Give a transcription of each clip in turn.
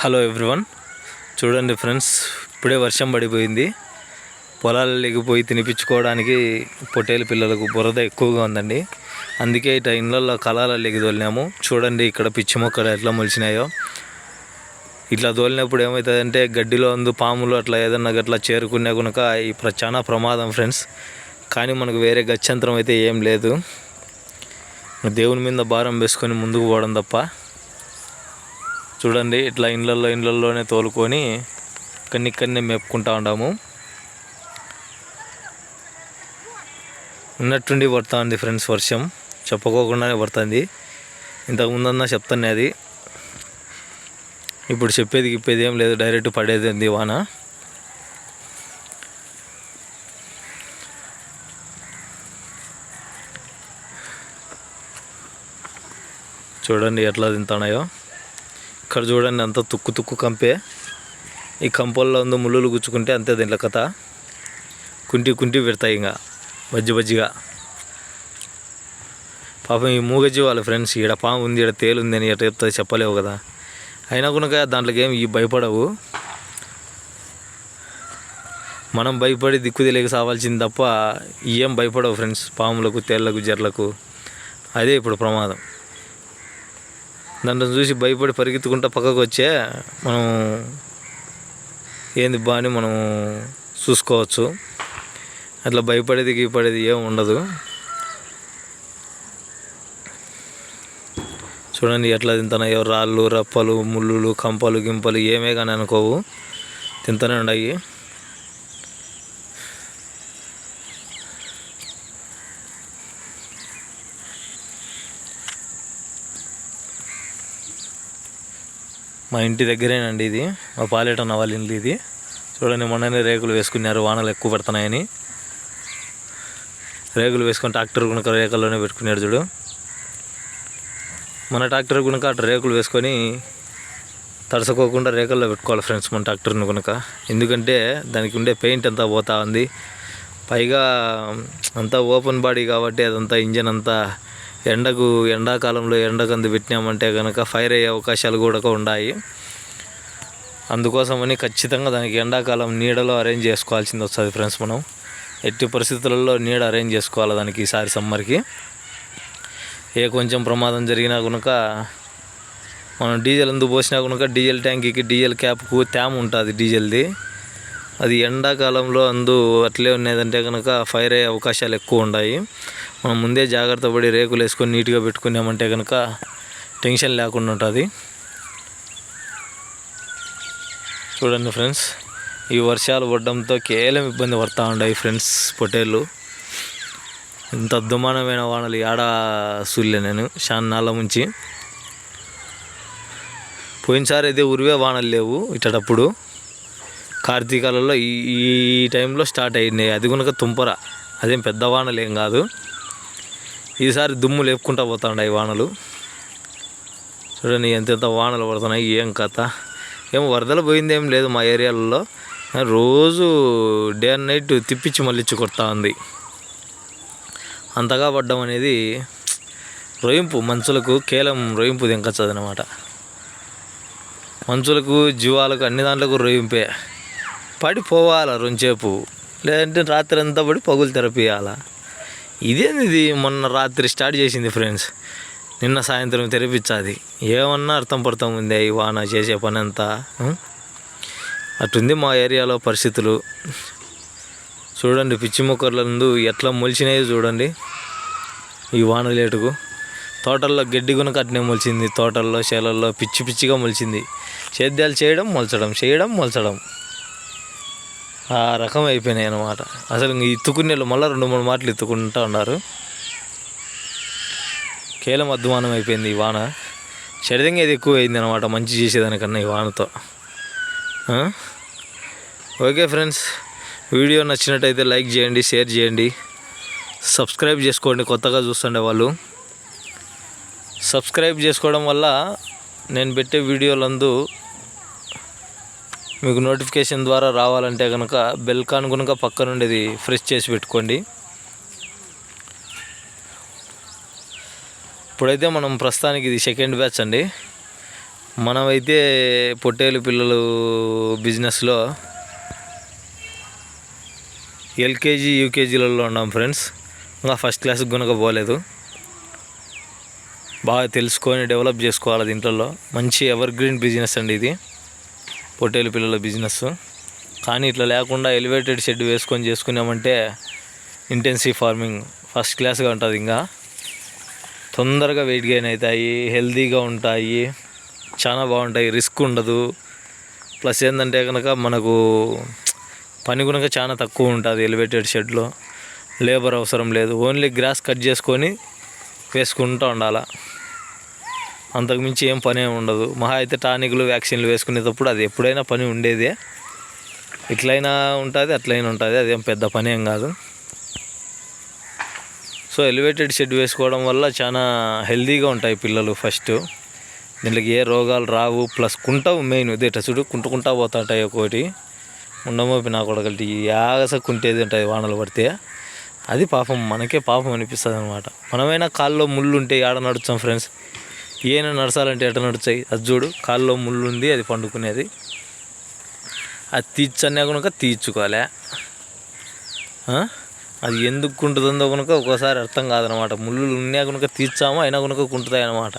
Hello everyone చూడండి friends ఇప్పుడే వర్షం పడిపోయింది. పొలాలకి పోయి తినిపించుకోవడానికి పొట్టేలు పిల్లలకు బురద ఎక్కువగా ఉందండి. అందుకే ఇట ఇళ్ళల్లో కళాలకి తోలినాము. చూడండి ఇక్కడ పిచ్చి మొక్కలు ఎట్లా మొలిచినాయో. ఇట్లా తోలినప్పుడు ఏమవుతుందంటే గడ్డిలో ఉంది పాములు అట్లా ఏదన్నా గట్లా చేరుకునే కనుక ఈ చాలా ప్రమాదం ఫ్రెండ్స్ కానీ మనకు వేరే గత్యంతరం అయితే ఏం లేదు. దేవుని మీద భారం వేసుకొని ముందుకు పోవడం తప్ప. చూడండి ఇట్లా ఇండ్లల్లో ఇండ్లల్లోనే తోలుకొని ఇక్కడిని ఇక్కడనే మేపుకుంటా ఉన్నాము. ఉన్నట్టుండి పడుతుంది ఉంది ఫ్రెండ్స్ వర్షం. చెప్పుకోకుండానే పడుతుంది. ఇంతకు ముందన్నా అది. ఇప్పుడు చెప్పేది గిప్పేది ఏం లేదు డైరెక్ట్ పడేది ఉంది వాన. చూడండి ఎట్లా తింటున్నాయో. ఇక్కడ చూడండి అంత తుక్కు తుక్కు కంపే. ఈ కంపల్లో ఉంది ముళ్ళు గుచ్చుకుంటే అంతే దీంట్లో కథ. కుంటి కుంటి పెడతాయి ఇంకా బజ్జి బజ్జిగా. పాపం ఈ మూగజ్జి వాళ్ళ ఫ్రెండ్స్ ఈడ పాము ఉంది ఈడ తేలు ఉంది అని ఎట్లా చెప్తుంది చెప్పలేవు కదా. అయినా కనుక దాంట్లోకి ఏం ఈ భయపడవు. మనం భయపడి దిక్కు తెలియక సావాల్సింది తప్ప ఏం భయపడవు ఫ్రెండ్స్ పాములకు తేళ్ళకు జర్లకు. అదే ఇప్పుడు ప్రమాదం. దాంట్లో చూసి భయపడి పరిగెత్తుకుంటా పక్కకు వచ్చే మనం ఏంది బా అని మనం చూసుకోవచ్చు. అట్లా భయపడేది గీపడేది ఏం ఉండదు. చూడండి ఎట్లా తింటున్నాయో రాళ్ళు రప్పలు ముళ్ళులు కంపలు గింపలు ఏమే కానీ అనుకోవు. తింటూనే ఉన్నాయి మా ఇంటి దగ్గరేనండి ఇది. మా పాలేటన్న వాళ్ళ ఇల్లు ఇది. చూడండి మొన్ననే రేకులు వేసుకున్నారు వానలు ఎక్కువ పడుతున్నాయని. రేకులు వేసుకొని ట్రాక్టర్ గునక రేకుల్లోనే పెట్టుకున్నాడు చూడు. మన ట్రాక్టర్ గునక అటు రేకులు వేసుకొని తడసకోకుండా రేకుల్లో పెట్టుకోవాలి ఫ్రెండ్స్ మన ట్రాక్టర్ని కనుక ఎందుకంటే దానికి ఉండే పెయింట్ అంతా పోతా ఉంది. పైగా అంతా ఓపెన్ బాడీ కాబట్టి అదంతా ఇంజన్ అంతా ఎండకు ఎండాకాలంలో ఎండకందు పెట్టినామంటే కనుక ఫైర్ అయ్యే అవకాశాలు కూడా ఉన్నాయి అందుకోసమని ఖచ్చితంగా దానికి ఎండాకాలం నీడలో అరేంజ్ చేసుకోవాల్సింది వస్తుంది ఫ్రెండ్స్ మనం. ఎట్టి పరిస్థితులలో నీడ అరేంజ్ చేసుకోవాలి దానికి ఈసారి సమ్మర్కి ఏ కొంచెం ప్రమాదం జరిగినా కనుక మనం డీజిల్ ఎందుకు పోసినా కనుక డీజిల్ ట్యాంకీకి డీజిల్ క్యాప్కు తేమ ఉంటుంది డీజిల్ది. అది ఎండాకాలంలో అందు అట్లే ఉన్నదంటే కనుక ఫైర్ అయ్యే అవకాశాలు ఎక్కువ ఉన్నాయి మనం ముందే జాగ్రత్త పడి రేకులు వేసుకొని నీట్గా పెట్టుకున్నామంటే కనుక టెన్షన్ లేకుండా ఉంటుంది. చూడండి ఫ్రెండ్స్ ఈ వర్షాలు పడడంతో కేవలం ఇబ్బంది పడతా ఉన్నాయి ఫ్రెండ్స్ పొట్టేళ్ళు. ఇంత అద్దుమానమైన వానలు ఏడా సూర్యలే నేను షాన్నాళ్ళ నాళ్ళ ముంచి. పోయినసారి అయితే ఉరివే వానలు లేవు ఇటప్పుడు కార్తీకాలలో ఈ ఈ టైంలో స్టార్ట్ అయినాయి. అది కనుక తుంపర అదేం పెద్ద వానలు ఏం కాదు. ఈసారి దుమ్ము లేపుకుంటా పోతున్నాయి వానలు. చూడండి ఎంత ఎంత వానలు పడుతున్నాయి ఏం కథ. ఏం వరదలు పోయింది ఏం లేదు మా ఏరియాలలో. రోజు డే అండ్ నైట్ తిప్పించి మళ్ళించి కొడతా ఉంది అంతగా పడ్డం అనేది రొయింపు మనుషులకు కేవలం రొయింపు దింకచ్చదు అనమాట మనుషులకు జీవాలకు అన్ని దాంట్లకు రొయింపే పడిపోవాలా రొంచేపు. లేదంటే రాత్రి అంతా పడి పగులు తెరపియాలా ఇదేంది ఇది మొన్న రాత్రి స్టార్ట్ చేసింది ఫ్రెండ్స్? నిన్న సాయంత్రం తెరిపించాది. ఏమన్నా అర్థం పడతాం ఉంది ఈ వాన చేసే పని అంతా అటుంది మా ఏరియాలో పరిస్థితులు. చూడండి పిచ్చి మొక్కర్లందు ఎట్లా మొలిచినాయో చూడండి. ఈ వాన లేటుకు. తోటల్లో గడ్డి కూడా అట్నే మొలిచింది. తోటల్లో చేలల్లో పిచ్చి పిచ్చిగా మొలిచింది. సేద్యాలు చేయడం మొలచడం చేయడం మొలచడం. ఆ రకం అయిపోయినాయి అన్నమాట. అసలు ఇంక ఇత్తుకునేళ్ళు మళ్ళీ రెండు మూడు మాటలు ఇత్తుకుంటూ ఉన్నారు. కేలం అద్దుమానం అయిపోయింది ఈ వాన. శరీరంగా ఇది ఎక్కువ అయింది అనమాట మంచి చేసేదానికన్నా ఈ వానతో. ఓకే ఫ్రెండ్స్ వీడియో నచ్చినట్టయితే లైక్ చేయండి షేర్ చేయండి. సబ్స్క్రైబ్ చేసుకోండి కొత్తగా చూస్తుండే వాళ్ళు. సబ్స్క్రైబ్ చేసుకోవడం వల్ల నేను పెట్టే వీడియోలందు మీకు నోటిఫికేషన్ ద్వారా రావాలంటే కనుక బెల్ కాన్ కనుక పక్క నుండిది ఫ్రెష్ చేసి పెట్టుకోండి. ఇప్పుడైతే మనం ప్రస్తుతానికి ఇది సెకండ్ బ్యాచ్ అండి. మనమైతే పొట్టేలు పిల్లలు బిజినెస్లో ఎల్కేజీ యూకేజీలలో ఉన్నాం ఫ్రెండ్స్ ఇంకా ఫస్ట్ క్లాస్కి కనుక పోలేదు. బాగా తెలుసుకొని డెవలప్ చేసుకోవాలి దీంట్లో మంచి ఎవర్ గ్రీన్ బిజినెస్ అండి ఇది. పొట్టేలు పిల్లల బిజినెస్. కానీ ఇట్లా లేకుండా ఎలివేటెడ్ షెడ్ వేసుకొని చేసుకున్నామంటే ఇంటెన్సివ్ ఫార్మింగ్ ఫస్ట్ క్లాస్గా ఉంటుంది ఇంకా. తొందరగా వెయిట్ గెయిన్ అవుతాయి హెల్తీగా ఉంటాయి చాలా బాగుంటాయి రిస్క్ ఉండదు. ప్లస్ ఏంటంటే కనుక మనకు పని కనుక చాలా తక్కువ ఉంటుంది ఎలివేటెడ్ షెడ్లో. లేబర్ అవసరం లేదు ఓన్లీ గ్రాస్ కట్ చేసుకొని వేసుకుంటూ ఉండాలా. అంతకుమించి ఏం పని ఉండదు. మహా అయితే టానిక్లు వ్యాక్సిన్లు వేసుకునేటప్పుడు అది ఎప్పుడైనా పని ఉండేదే. ఇట్లయినా ఉంటుంది అట్లయినా ఉంటుంది. అదేం పెద్ద పని ఏం కాదు. సో ఎలివేటెడ్ షెడ్ వేసుకోవడం వల్ల చాలా హెల్దీగా ఉంటాయి పిల్లలు ఫస్ట్. దీనికి ఏ రోగాలు రావు ప్లస్ కుంటావు మెయిన్ ఇదేట చూడు కుంటుకుంటా పోతుంటాయి ఒకటి ఉండమోపి నా కొడగలిటి యాగస కుంటేది ఉంటుంది వానలు పడితే. అది పాపం మనకే పాపం అనిపిస్తుంది అనమాట మనమైనా కాల్లో ముళ్ళు ఉంటే ఆడ నడుస్తాం ఫ్రెండ్స్? ఏమైనా నడచాలంటే ఎట నడుస్తాయి? అది చూడు కాల్లో ముళ్ళు ఉంది అది పండుకునేది. అది తీర్చన్నా కనుక తీర్చుకోలే. అది ఎందుకు కుంటుందో కనుక ఒక్కోసారి అర్థం కాదనమాట. ముళ్ళు ఉన్నా కనుక తీర్చామో అయినా కనుక కుంటుతాయి అనమాట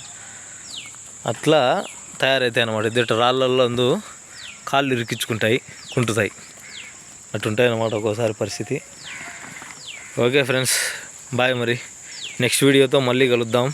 అట్లా తయారవుతాయి అనమాట ఇద్దరు రాళ్ళల్లో అందు కాళ్ళు ఇరికించుకుంటాయి కుంటుతాయి. అట్టుంటాయి అనమాట ఒక్కోసారి పరిస్థితి. ఓకే ఫ్రెండ్స్ బాయ్ మరి. నెక్స్ట్ వీడియోతో మళ్ళీ కలుద్దాం.